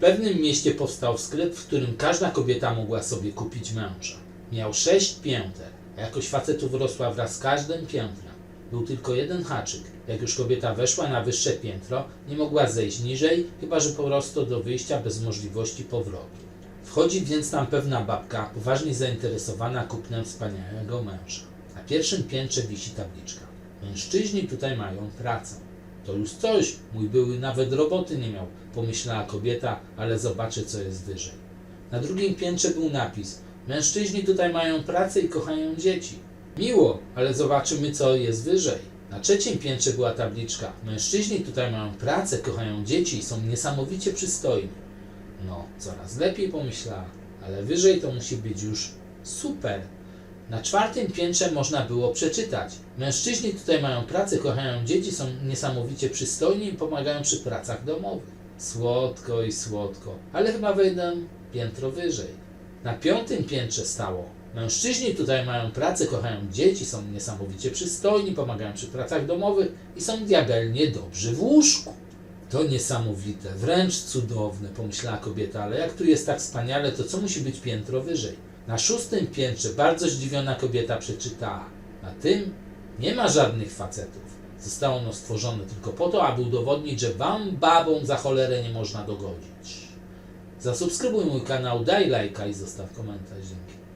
pewnym mieście powstał sklep, w którym każda kobieta mogła sobie kupić męża. Miał sześć pięter, a jakość facetów rosła wraz z każdym piętrem. Był tylko jeden haczyk. Jak już kobieta weszła na wyższe piętro, nie mogła zejść niżej, chyba że po prostu do wyjścia bez możliwości powrotu. Wchodzi więc tam pewna babka, poważnie zainteresowana kupnem wspaniałego męża. Na pierwszym piętrze wisi tabliczka. Mężczyźni tutaj mają pracę. To już coś, mój były nawet roboty nie miał, pomyślała kobieta, ale zobaczy co jest wyżej. Na drugim piętrze był napis: Mężczyźni tutaj mają pracę i kochają dzieci. Miło, ale zobaczymy co jest wyżej. Na trzecim piętrze była tabliczka: Mężczyźni tutaj mają pracę, kochają dzieci i są niesamowicie przystojni. No, coraz lepiej pomyślała, ale wyżej to musi być już super. Na czwartym piętrze można było przeczytać: Mężczyźni tutaj mają pracę, kochają dzieci, są niesamowicie przystojni i pomagają przy pracach domowych. Słodko i słodko, ale chyba wejdę piętro wyżej. Na piątym piętrze stało: Mężczyźni tutaj mają pracę, kochają dzieci, są niesamowicie przystojni, pomagają przy pracach domowych i są diabelnie dobrzy w łóżku. To niesamowite, wręcz cudowne, pomyślała kobieta, ale jak tu jest tak wspaniale, to co musi być piętro wyżej? Na szóstym piętrze bardzo zdziwiona kobieta przeczytała: Na tym nie ma żadnych facetów. Zostało ono stworzone tylko po to, aby udowodnić, że wam babom za cholerę nie można dogodzić. Zasubskrybuj mój kanał, daj lajka i zostaw komentarz. Dzięki.